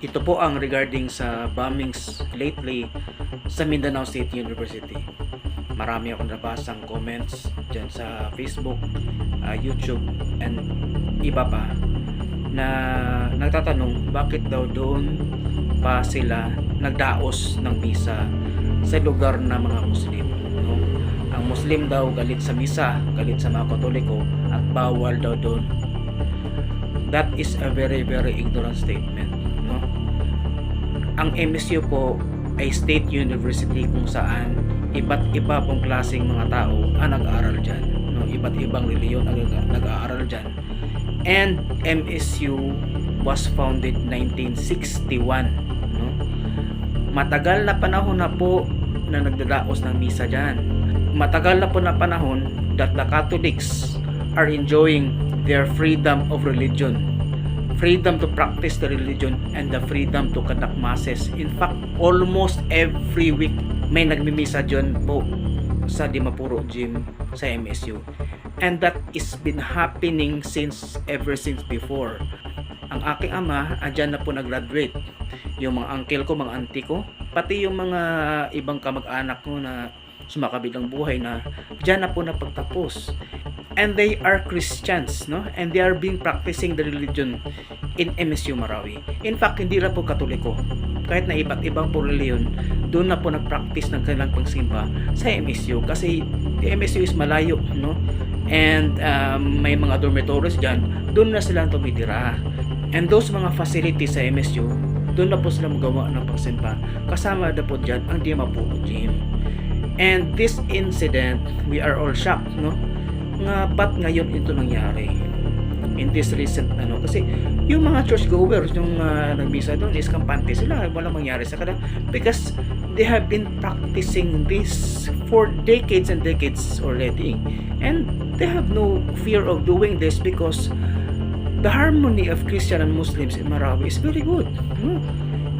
Ito po ang regarding sa bombings lately sa Mindanao State University. Marami akong nabasang comments dyan sa Facebook, ah, YouTube, and iba pa na nagtatanong bakit daw doon pa sila nagdaos ng misa sa lugar ng mga Muslim. No? Ang Muslim daw galit sa misa, galit sa mga Katoliko at bawal daw doon. That is a very very ignorant statement. No? Ang MSU po ay state university kung saan iba't iba pong klaseng mga tao ang nag-aaral dyan. No? Iba't ibang reliyon ang nag- nag-aaral dyan. And MSU was founded 1961. No? Matagal na panahon na po na nagdadaos ng misa dyan. Matagal na po na panahon that the Catholics are enjoying their freedom of religion freedom to practice the religion and the freedom to conduct masses. In fact, almost every week may nagmimisa dyan po sa Dimapuro Gym sa MSU. And that is been happening since ever since before. Ang aking ama, andyan na po nag-graduate. Yung mga uncle ko, mga auntie ko, pati yung mga ibang kamag-anak ko na sumakabilang buhay na dyan na po napagtapos and they are Christians, no? And they are being practicing the religion in MSU Marawi. In fact, hindi lang po Katoliko. Kahit na iba't ibang po reliyon, doon na po nag-practice ng kanilang pagsimba sa MSU kasi the MSU is malayo, no? And um, may mga dormitories dyan, doon na sila tumitira. And those mga facilities sa MSU, doon na po sila magawa ng pagsimba. Kasama na po dyan ang Dimapuro Gym. And this incident, we are all shocked, no? Nga ba't ngayon ito nangyari? In this recent ano? Kasi yung mga church goers yung uh, nagmisa doon is kampante sila. Walang mangyari sa kanila. Because they have been practicing this for decades and decades already. And they have no fear of doing this because the harmony of Christian and Muslims in Marawi is very good no?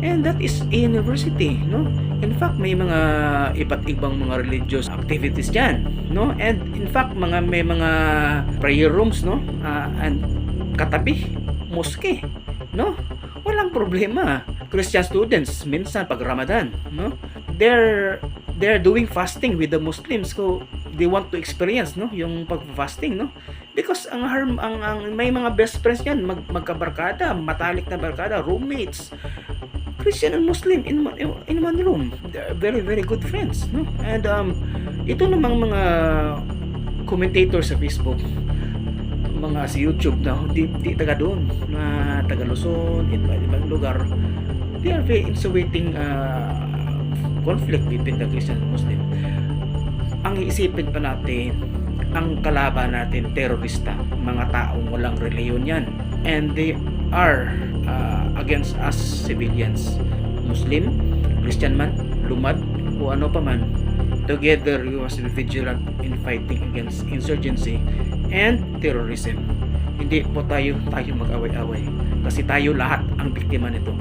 and that is a university no in fact may mga iba't ibang mga religious activities diyan no? And in fact mga may mga prayer rooms no? Ah, and katabi mosque no? Walang problema. Christian students minsan pag Ramadan no? They're they're doing fasting with the Muslims so they want to experience no? Yung pag-fasting no? Because ang harm ang, ang may mga best friends yan mag, magkabarkada matalik na barkada roommates Christian and Muslim in one, in one room. They're very very good friends, no? And um ito namang mga commentators sa Facebook, mga sa YouTube na di, di taga doon, na taga Luzon, iba ibang lugar. They are very insinuating uh, conflict between the Christian and Muslim. Ang iisipin pa natin, ang kalaban natin terorista, mga taong walang reliyon yan. And they are uh, against us civilians. Muslim, Christian man, lumad, o ano pa man. Together, we must be vigilant in fighting against insurgency and terrorism. Hindi po tayo tayo mag-away-away kasi tayo lahat ang biktima nito.